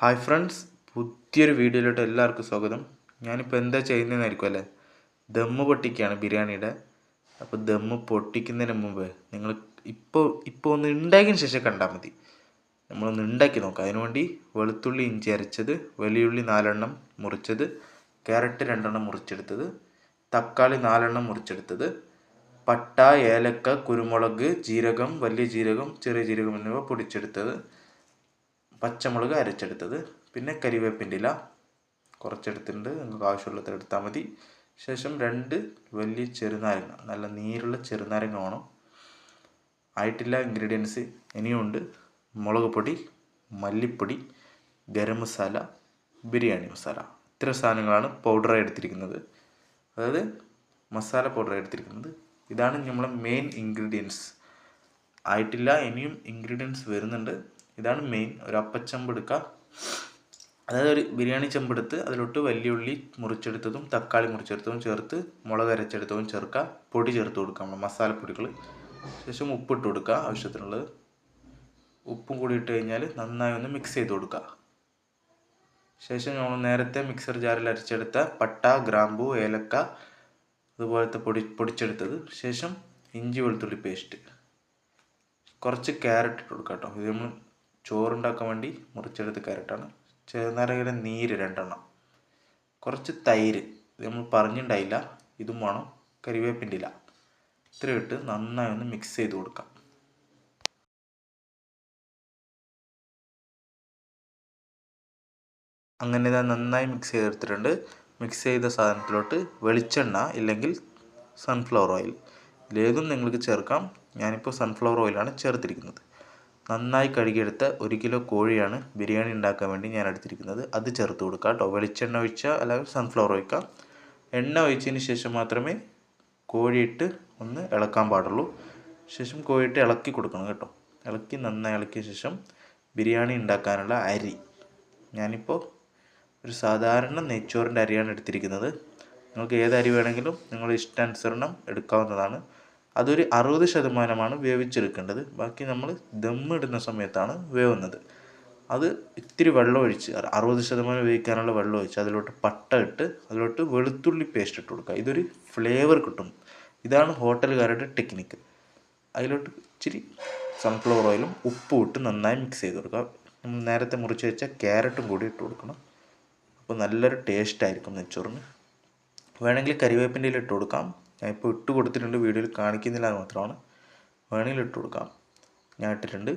Hi friends പുതിയൊരു വീഡിയോയിലോട്ട് എല്ലാവർക്കും സ്വാഗതം. ഞാനിപ്പോൾ എന്താ ചെയ്യുന്നതെന്നായിരിക്കും അല്ലേ? ദമ്മ് പൊട്ടിക്കുകയാണ് ബിരിയാണിയുടെ. അപ്പോൾ ദമ്മ് പൊട്ടിക്കുന്നതിന് മുമ്പ് നിങ്ങൾ ഇപ്പോൾ ഇപ്പോൾ ഒന്ന് ഉണ്ടാക്കിയതിന് ശേഷം കണ്ടാൽ മതി. നമ്മളൊന്ന് ഉണ്ടാക്കി നോക്കാം. അതിനുവേണ്ടി വെളുത്തുള്ളി ഇഞ്ചി അരച്ചത് വലിയുള്ളി നാലെണ്ണം മുറിച്ചത് ക്യാരറ്റ് രണ്ടെണ്ണം മുറിച്ചെടുത്തത് തക്കാളി നാലെണ്ണം മുറിച്ചെടുത്തത് പട്ട ഏലക്ക കുരുമുളക് ജീരകം വലിയ ജീരകം ചെറിയ ജീരകം എന്നിവ പൊടിച്ചെടുത്തത് പച്ചമുളക് അരച്ചെടുത്തത്. പിന്നെ കരിവേപ്പിന്റെ ഇല കുറച്ചെടുത്തിട്ടുണ്ട്. നിങ്ങൾക്ക് ആവശ്യമുള്ളത് എടുത്താൽ മതി. ശേഷം രണ്ട് വലിയ ചെറുനാരങ്ങ നല്ല നീരുള്ള ചെറുനാരങ്ങ വേണം. ആയിട്ടില്ല ഇൻഗ്രീഡിയൻസ് ഇനിയുണ്ട്. മുളക് പൊടി മല്ലിപ്പൊടി ഗരം മസാല ബിരിയാണി മസാല. ഇത്ര സാധനങ്ങളാണ് പൗഡറായി എടുത്തിരിക്കുന്നത്. അതായത് മസാല പൗഡറായി എടുത്തിരിക്കുന്നത്. ഇതാണ് നമ്മളെ മെയിൻ ഇൻഗ്രീഡിയൻസ് ആയിട്ടില്ല ഇനിയും ഇൻഗ്രീഡിയൻസ് വരുന്നുണ്ട്. ഇതാണ് മെയിൻ ഒരു അപ്പച്ചമ്പ് എടുക്കുക അതായത് ഒരു ബിരിയാണി ചെമ്പെടുത്ത് അതിലോട്ട് വലിയുള്ളി മുറിച്ചെടുത്തതും തക്കാളി മുറിച്ചെടുത്തതും ചേർത്ത് മുളക് അരച്ചെടുത്തതും ചേർക്കുക പൊടി ചേർത്ത് കൊടുക്കുക നമ്മൾ മസാലപ്പൊടികൾ. ശേഷം ഉപ്പിട്ട് കൊടുക്കുക ആവശ്യത്തിനുള്ളത്. ഉപ്പും കൂടി ഇട്ട് കഴിഞ്ഞാൽ നന്നായി ഒന്ന് മിക്സ് ചെയ്ത് കൊടുക്കുക. ശേഷം നമ്മൾ നേരത്തെ മിക്സർ ജാറിൽ അരച്ചെടുത്ത പട്ട ഗ്രാമ്പു ഏലക്ക അതുപോലത്തെ പൊടി പൊടിച്ചെടുത്തത്. ശേഷം ഇഞ്ചി വെളുത്തുള്ളി പേസ്റ്റ് കുറച്ച് ക്യാരറ്റ് ഇട്ട് കൊടുക്കാം കേട്ടോ. ഇത് നമ്മൾ ചോറുണ്ടാക്കാൻ വേണ്ടി മുറിച്ചെടുത്ത കാരറ്റാണ് ചെറുനാരകയുടെ നീര് രണ്ടെണ്ണം. കുറച്ച് തൈര്. ഇത് നമ്മൾ പറഞ്ഞിട്ടുണ്ടായില്ല ഇതും വേണം. കരിവേപ്പിന്റെ ഇല ഇത്രയും ഇട്ട് നന്നായി ഒന്ന് മിക്സ് ചെയ്ത് കൊടുക്കാം. അങ്ങനെ ഇതാ നന്നായി മിക്സ് ചെയ്തെടുത്തിട്ടുണ്ട്. മിക്സ് ചെയ്ത സാധനത്തിലോട്ട് വെളിച്ചെണ്ണ ഇല്ലെങ്കിൽ സൺഫ്ലവർ ഓയിൽ ഇതിലേതും നിങ്ങൾക്ക് ചേർക്കാം. ഞാനിപ്പോൾ സൺഫ്ലവർ ഓയിലാണ് ചേർത്തിരിക്കുന്നത്. നന്നായി കഴുകിയെടുത്ത ഒരു കിലോ കോഴിയാണ് ബിരിയാണി ഉണ്ടാക്കാൻ വേണ്ടി ഞാൻ എടുത്തിരിക്കുന്നത്. അത് ചേർത്ത് കൊടുക്കുക കേട്ടോ. വെളിച്ചെണ്ണ ഒഴിച്ചാൽ അല്ലെങ്കിൽ സൺഫ്ലവർ ഒഴിക്കാം. എണ്ണ ഒഴിച്ചതിന് ശേഷം മാത്രമേ കോഴിയിട്ട് ഒന്ന് ഇളക്കാൻ പാടുള്ളൂ. ശേഷം കോഴിയിട്ട് ഇളക്കി കൊടുക്കണം കേട്ടോ. ഇളക്കി നന്നായി ഇളക്കിയ ശേഷം ബിരിയാണി ഉണ്ടാക്കാനുള്ള അരി. ഞാനിപ്പോൾ ഒരു സാധാരണ നെയ്ച്ചോറിന്റെ അരിയാണ് എടുത്തിരിക്കുന്നത്. നിങ്ങൾക്ക് ഏത് അരി വേണമെങ്കിലും നിങ്ങളുടെ ഇഷ്ടാനുസരണം എടുക്കാവുന്നതാണ്. അതൊരു അറുപത് ശതമാനമാണ് വേവിച്ചെടുക്കേണ്ടത്. ബാക്കി നമ്മൾ ദമ്മിടുന്ന സമയത്താണ് വേവുന്നത്. അത് ഇത്തിരി വെള്ളം ഒഴിച്ച് അറുപത് ശതമാനം വേവിക്കാനുള്ള വെള്ളം ഒഴിച്ച് അതിലോട്ട് പട്ട ഇട്ട് അതിലോട്ട് വെളുത്തുള്ളി പേസ്റ്റ് ഇട്ട് കൊടുക്കുക. ഇതൊരു ഫ്ലേവർ കിട്ടും. ഇതാണ് ഹോട്ടലുകാരുടെ ടെക്നിക്ക് അതിലോട്ട് ഇച്ചിരി സൺഫ്ലവർ ഓയിലും ഉപ്പും ഇട്ട് നന്നായി മിക്സ് ചെയ്ത് കൊടുക്കുക. നമ്മൾ നേരത്തെ മുറിച്ച് വെച്ച ക്യാരറ്റും കൂടി ഇട്ട് കൊടുക്കണം. അപ്പോൾ നല്ലൊരു ടേസ്റ്റ് ആയിരിക്കും നെച്ചോറിന് വേണമെങ്കിൽ കരിവേപ്പിന്റെ ഇട്ട് കൊടുക്കാം. ഞാൻ ഇപ്പോൾ ഇട്ട് കൊടുത്തിട്ടുണ്ട് വീഡിയോയിൽ കാണിക്കുന്നില്ല മാത്രമാണ്. വേണമെങ്കിൽ ഇട്ട് കൊടുക്കാം. ഞാൻ ഇട്ടിട്ടുണ്ട്.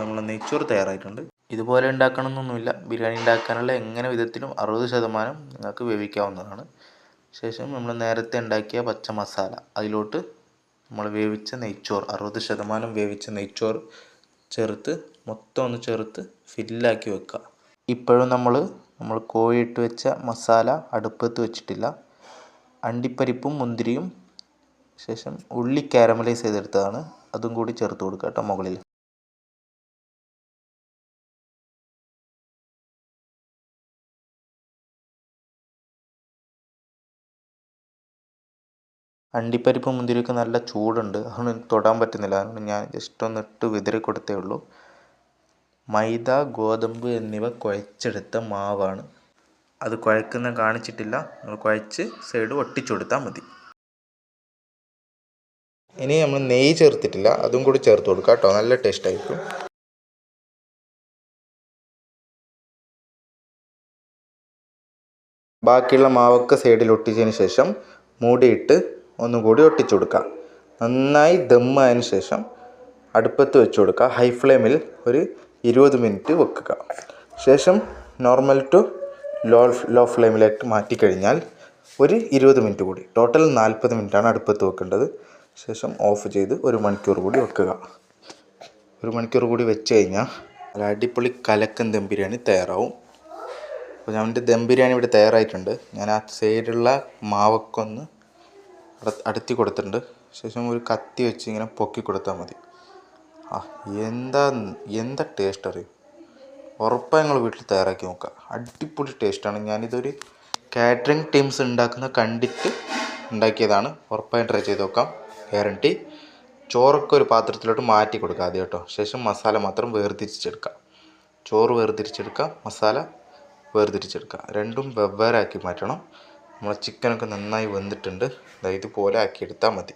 നമ്മൾ നെയ്ച്ചോറ് തയ്യാറായിട്ടുണ്ട്. ഇതുപോലെ ഉണ്ടാക്കണമെന്നൊന്നുമില്ല. ബിരിയാണി ഉണ്ടാക്കാനുള്ള എങ്ങനെ വിധത്തിലും അറുപത് ശതമാനം നിങ്ങൾക്ക് വേവിക്കാവുന്നതാണ്. ശേഷം നമ്മൾ നേരത്തെ ഉണ്ടാക്കിയ പച്ച മസാല. അതിലോട്ട് നമ്മൾ വേവിച്ച നെയ്ച്ചോറ് അറുപത് ശതമാനം വേവിച്ച നെയ്ച്ചോറ് ചേർത്ത് മൊത്തം ഒന്ന് ചേർത്ത് ഫില്ലാക്കി വെക്കുക. ഇപ്പോഴും നമ്മൾ നമ്മൾ കോഴിയിട്ട് വെച്ച മസാല അടുപ്പത്ത് വെച്ചിട്ടില്ല. അണ്ടിപ്പരിപ്പും മുന്തിരിയും ശേഷം ഉള്ളി കാരമലൈസ് ചെയ്തെടുത്തതാണ്. അതും കൂടി ചേർത്ത് കൊടുക്കുക കേട്ടോ മുകളിൽ. അണ്ടിപ്പരിപ്പും മുന്തിരിയൊക്കെ നല്ല ചൂടുണ്ട്. അതുകൊണ്ട് എനിക്ക് തൊടാൻ പറ്റുന്നില്ല. അതുകൊണ്ട് ഞാൻ ജസ്റ്റ് ഒന്ന് ഇട്ട് വിതറി കൊടുത്തേ ഉള്ളൂ. മൈദ ഗോതമ്പ് എന്നിവ കുഴച്ചെടുത്ത മാവാണ്. അത് കുഴക്കുന്ന കാണിച്ചിട്ടില്ല. നമ്മൾ കുഴച്ച് സൈഡ് ഒട്ടിച്ചു കൊടുത്താൽ മതി. ഇനി നമ്മൾ നെയ്യ് ചേർത്തിട്ടില്ല. അതും കൂടി ചേർത്ത് കൊടുക്കുക കേട്ടോ. നല്ല ടേസ്റ്റ് ആയിരിക്കും. ബാക്കിയുള്ള മാവൊക്കെ സൈഡിൽ ഒട്ടിച്ചതിന് ശേഷം മൂടിയിട്ട് ഒന്നുകൂടി ഒട്ടിച്ചു കൊടുക്കുക നന്നായി ദമ്മായതിനു ശേഷം അടുപ്പത്ത് വെച്ച് കൊടുക്കുക ഹൈ ഫ്ലെയിമിൽ ഒരു ഇരുപത് മിനിറ്റ് വെക്കുക. ശേഷം നോർമൽ ടു ലോ ലോ ഫ്ലെയിമിലേക്ക് മാറ്റിക്കഴിഞ്ഞാൽ ഒരു ഇരുപത് മിനിറ്റ് കൂടി. ടോട്ടൽ നാൽപ്പത് മിനിറ്റാണ് അടുപ്പത്ത് വെക്കേണ്ടത്. ശേഷം ഓഫ് ചെയ്ത് ഒരു മണിക്കൂർ കൂടി വെക്കുക. ഒരു മണിക്കൂർ കൂടി വെച്ച് കഴിഞ്ഞാൽ ഒരു അടിപൊളി കലക്കൻ ദം ബിരിയാണി തയ്യാറാവും. അപ്പോൾ ഞാൻ എന്റെ ദം ബിരിയാണി ഇവിടെ തയ്യാറായിട്ടുണ്ട്. ഞാൻ ആ സൈഡിലുള്ള മാവൊക്കെ ഒന്ന് അടുത്തി കൊടുത്തിട്ടുണ്ട്. ശേഷം ഒരു കത്തി വെച്ച് ഇങ്ങനെ പൊക്കി കൊടുത്താൽ മതി. ആ എന്താ എന്താ ടേസ്റ്റ് അറിയും? ഉറപ്പായി നിങ്ങൾ വീട്ടിൽ തയ്യാറാക്കി നോക്കുക അടിപൊളി ടേസ്റ്റാണ് ഞാനിതൊരു കാറ്ററിംഗ് ടീംസ് ഉണ്ടാക്കുന്ന കണ്ടിട്ട് ഉണ്ടാക്കിയതാണ്. ഉറപ്പായും ട്രൈ ചെയ്ത് നോക്കാം. ഗ്യാരണ്ടി ചോറൊക്കെ ഒരു പാത്രത്തിലോട്ട് മാറ്റി കൊടുക്കുക ആദ്യം കേട്ടോ. ശേഷം മസാല മാത്രം വേർതിരിച്ചെടുക്കുക ചോറ് വേർതിരിച്ചെടുക്കുക മസാല വേർതിരിച്ചെടുക്കുക രണ്ടും വെവ്വേറെ ആക്കി മാറ്റണം നമ്മുടെ ചിക്കനൊക്കെ നന്നായി വെന്തിട്ടുണ്ട്. ഇതുപോലെ ആക്കിയെടുത്താൽ മതി.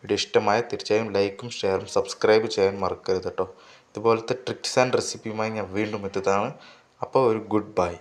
വീഡിയോ ഇഷ്ടമായ തീർച്ചയായും ലൈക്കും ഷെയറും സബ്സ്ക്രൈബ് ചെയ്യാൻ മറക്കരുത് കേട്ടോ. ഇതുപോലത്തെ ട്രിക്സ് ആൻഡ് റെസിപ്പിയുമായി ഞാൻ വീണ്ടും എത്തുന്നതാണ്. അപ്പോൾ ഒരു ഗുഡ് ബൈ